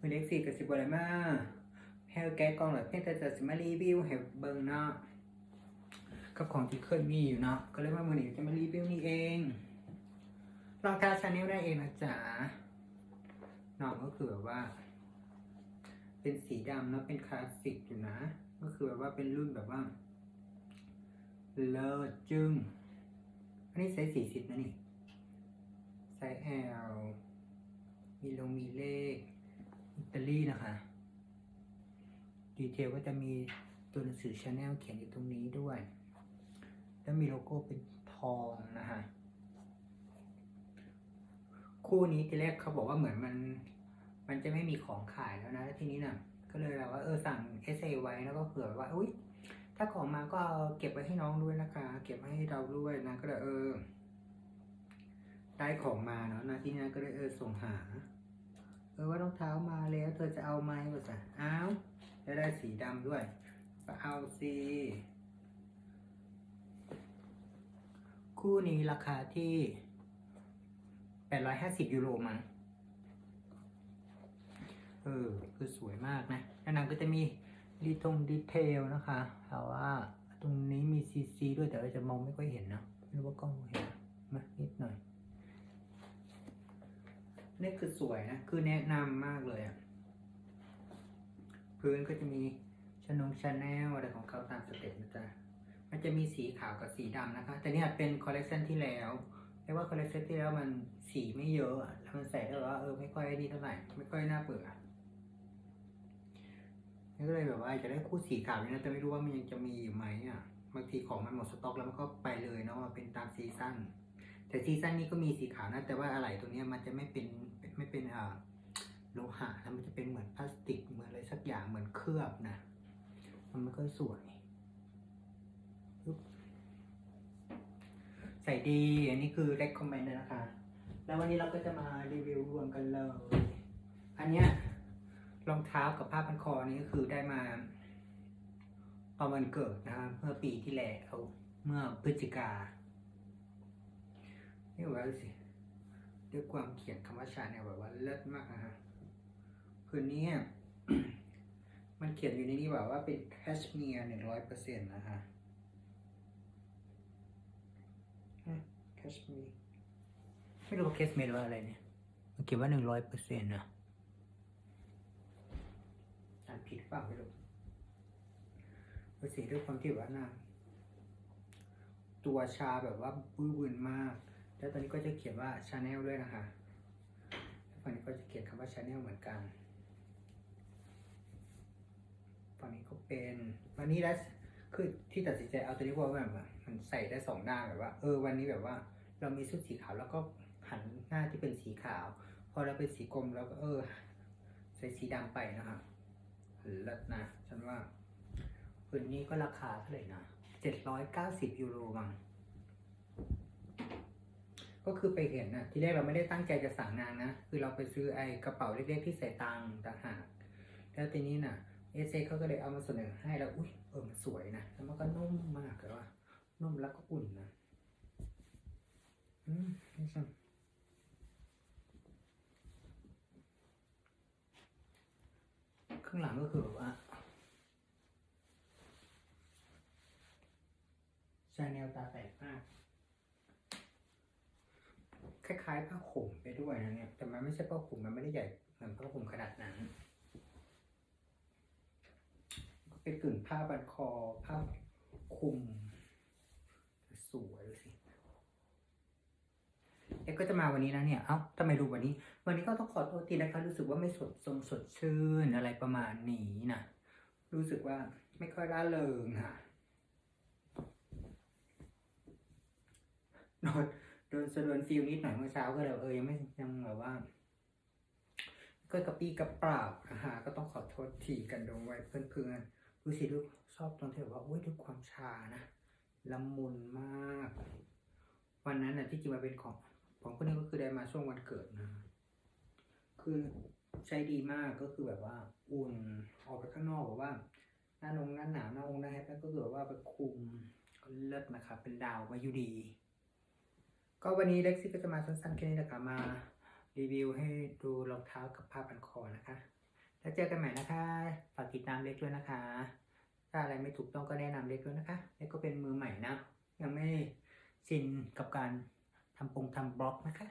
มือเล็กสี่กับสิบอะไรมาแฮลแกะกองหรือเพียงแต่จะสิมารีวิวให้เบิ่งเนาะกับของที่เคยมีอยู่เนาะก็เลยว่ามือนี้จะมารีวิวนี่เองรองเท้าชาแนลได้เองนะจ๊ะน้องก็คือแบบว่า เป็นสีดำแล้วเป็นคลาสสิกอยู่นะ ก็คือแบบว่าเป็นรุ่นแบบว่าเลิศจึงอันนี้ไซส์สี่สิบนะนี่ไซส์ L มีลงมีเลข ตาลีนะคะ ดีเทลก็จะมีตัวหนังสือชาแนลเขียนอยู่ตรงนี้ด้วย แล้วมีโลโก้เป็นทองนะคะคู่นี้ทีแรกเขาบอกว่าเหมือนมัน มันจะไม่มีของขายแล้วนะแล้วทีนี้น่ะ ก็เลยแบบว่าเออสั่ง SA ไว้แล้วก็เผื่อว่าอุ้ยถ้าของมาก็เอาเก็บไว้ให้น้องด้วยนะคะ เก็บไว้ให้เราด้วยนะก็เลยเออ ได้ของมาเนาะนะที่นี้ก็เลยเออส่งหา ออว่ารองเท้ามาแล้ว เธอจะเอาไหมวะจ๊ะอ้าวแล้วได้สีดำด้วยก็เอาสิคู่นี้ราคาที่แปดร้อยห้าสิบยูโรมั้งเออ คือสวยมากนะแล้วนางก็จะมีดีทงดีเทลนะคะแต่ว่าตรงนี้มีซีซีด้วยแต่เราจะมองไม่ค่อยเห็นนะไม่รู้ว่ากล้องเห็นมานิดหน่อย นี่คือสวยนะ คือแนะนำมากเลยอะพื้นก็จะมีชนงชาแนลอะไรของเขาตามสเต็ปนะจ๊ะ มันจะมีสีขาวกับสีดำนะคะ แต่เนี่ยเป็นคอลเลกชันที่แล้วเรียกว่าคอลเลกชันที่แล้วมันสีไม่เยอะแล้วมันใส่ได้แบบว่าเออไม่ค่อยนี่เท่าไหร่ ไม่ค่อยน่าเบื่อนี่ก็เลยแบบว่าจะได้คู่สีขาวอยู่นะแต่ไม่รู้ว่ามันยังจะมีอยู่ไหมอะ บางทีของมันหมดสต็อกแล้วมันก็ไปเลยเนาะเป็นตามซีซั่น แต่ซีซั่นนี้ก็มีสีขาวนะ แต่ว่าอะไหล่ตัวนี้มันจะไม่เป็นไม่เป็นอ่าโลหะแล้วมันจะเป็นเหมือนพลาสติกเหมือนอะไรสักอย่างเหมือนเคลือบนะ มันไม่ค่อยสวยใส่ดี อันนี้คือ recommend เลยนะคะ แล้ววันนี้เราก็จะมารีวิวรวมกันเลย อันเนี้ยรองเท้ากับผ้าพันคอนี้ก็คือได้มาตอนวันเกิดนะคะเมื่อปีที่แล้วเมื่อพฤศจิกา นี่ว่าดูสิด้วยความเขียนคำว่าชาเนี่ยแบบว่าเลิศมากนะฮะคืนนี้มันเขียนอยู่ในนี้แบบว่าเป็นแคชเมียร์หนึ่งร้อยเปอร์เซ็นต์นะคะแคชเมียร์ไม่รู้ว่าแคชเมียร์ว่าอะไรเนี่ยมันเขียนว่าหนึ่งร้อยเปอร์เซ็นต์นะอ่านผิดเปล่าไม่รู้ดูสิด้วยความที่ว่าหน้าตัวชาแบบว่าบื้อบืนมาก แล้วตอนนี้ก็จะเขียนว่าชาแนลด้วยนะคะแล้วฝั่งนี้ก็จะเขียนคำว่าชาแนลเหมือนกันฝั่งนี้ก็เป็นวันนี้แล้วคือที่ตัดสินใจเอาตัวนี้เพราะว่าแบบมันใส่ได้สองด้านแบบว่าเออวันนี้แบบว่า เรามีชุดสีขาวแล้วก็หันหน้าที่เป็นสีขาว พอเราเป็นสีกรมเราก็เออ ใส่สีดำไปนะคะเลิศนะฉันว่าคืนนี้ก็ราคาเท่าไหร่นะเจ็ดร้อยเก้าสิบยูโรมั้ง ก็คือไปเห็นนะที่แรกเราไม่ได้ตั้งใจจะสั่งนางนะ คือเราไปซื้อไอ้กระเป๋าเล็กๆที่ใส่ตังต่างหากแล้วทีนี้น่ะเอเซเขาก็เลยเอามาเสนอให้แล้วอุ้ยเออมันสวยนะแล้วมันก็นุ่มมากเลยว่านุ่มแล้วก็อุ่นนะอืมนี่สิข้างหลังก็คือแบบว่าชาแนลตาแตกมาก คล้ายๆผ้าห่มไปด้วยนะเนี่ย แต่มันไม่ใช่ผ้าห่มมันไม่ได้ใหญ่เหมือนผ้าห่มขนาดนั้นเป็นกึ่งผ้าบันคอผ้าคลุมสวยสิเอ็กก็จะมาวันนี้นะเนี่ย เอ้าทำไมรู้วันนี้ วันนี้ก็ต้องขอโทษทีนะคะ รู้สึกว่าไม่สดทรงสดชื่นอะไรประมาณนี้นะรู้สึกว่าไม่ค่อยร่าเริงค่ะโดน โดนสะดวนฟิลนิดหน่อยเมื่อเช้าก็เลยเออยังไม่ยังแบบว่า ก็กระปี้กระเปล่านะคะก็ต้องขอโทษทีกันดงไว้เพื่อนๆดูสิลูกชอบตอนที่แบบว่าโอ้ยด้วยความชานะละมุนมาก วันนั้นน่ะที่จริงมาเป็นของของคนนี้ก็คือได้มาช่วงวันเกิดนะ คือใช้ดีมากก็คือแบบว่าอุ่นออกไปข้างนอกแบบว่าหน้านงหน้าหนาวหน้าองหน้าแฮปแล้วก็คือแบบว่าไปคุมเลิศนะครับเป็นดาวมาอยู่ดี ก็วันนี้เล็กซี่ก็จะมาสั้นๆแค่นี้แหละค่ะมารีวิวให้ดูรองเท้ากับผ้าพันคอนะคะ แล้วเจอกันใหม่นะคะ ฝากติดตามเล็กด้วยนะคะ ถ้าอะไรไม่ถูกต้องก็แนะนำเล็กด้วยนะคะ เล็กก็เป็นมือใหม่นะ ยังไม่ชินกับการทำปงทำบล็อกนะคะ